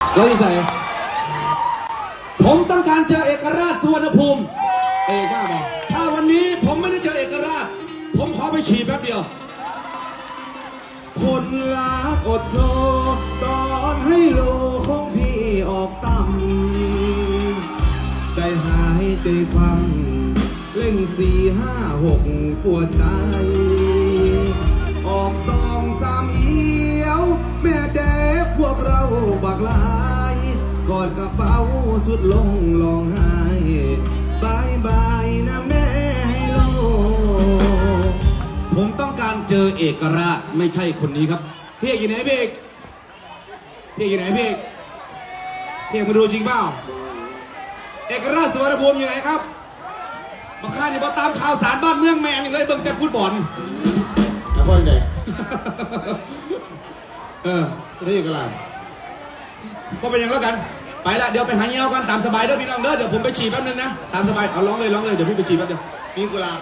แล้วที่ใส่ผมต้องการเจอเอกราชสุวรรณภูมิ เอกว่าบอกถ้าวันนี้ผมไม่ได้เจอเอกราช ผมขอไปฉี่แป๊บเดียว คนรักอดโซ ตอนให้โลของพี่ออกต่ำใจหายใจคว่ำเล่นสี่ห้าหกปวดใจ ออกสองสามอี เราบักหลายกอดกระเป๋าสุดลงลองไห้บายบายนะแม่ให้โลผมต้องการเจอเอกราชไม่ใช่คนนี้ครับพี่เอกอยู่ไหนพี่เอกพี่เอกอยู่ไหนพี่เอกพี่เอกมาดูจริงเปล่าเอกราชสุวรรณภูมิอยู่ไหนครับบางข้านี่มาตามข่าวสารบ้านเมืองแมงอย่างไรเบิ่งแต่ฟุตบอลแล้วค่อยไหน เออได้อยู่กันไร ก็เป็นอย่างแล้วกัน ไปละเดี๋ยวไปหาเงี้ยวกันตามสบายเด้อพี่น้องเด้อเดี๋ยวผมไปฉี่แป๊บนึงนะ ตามสบายเอาร้องเลยร้องเลยเดี๋ยวพี่ไปฉี่แป๊บเดียวมีกุหลาบ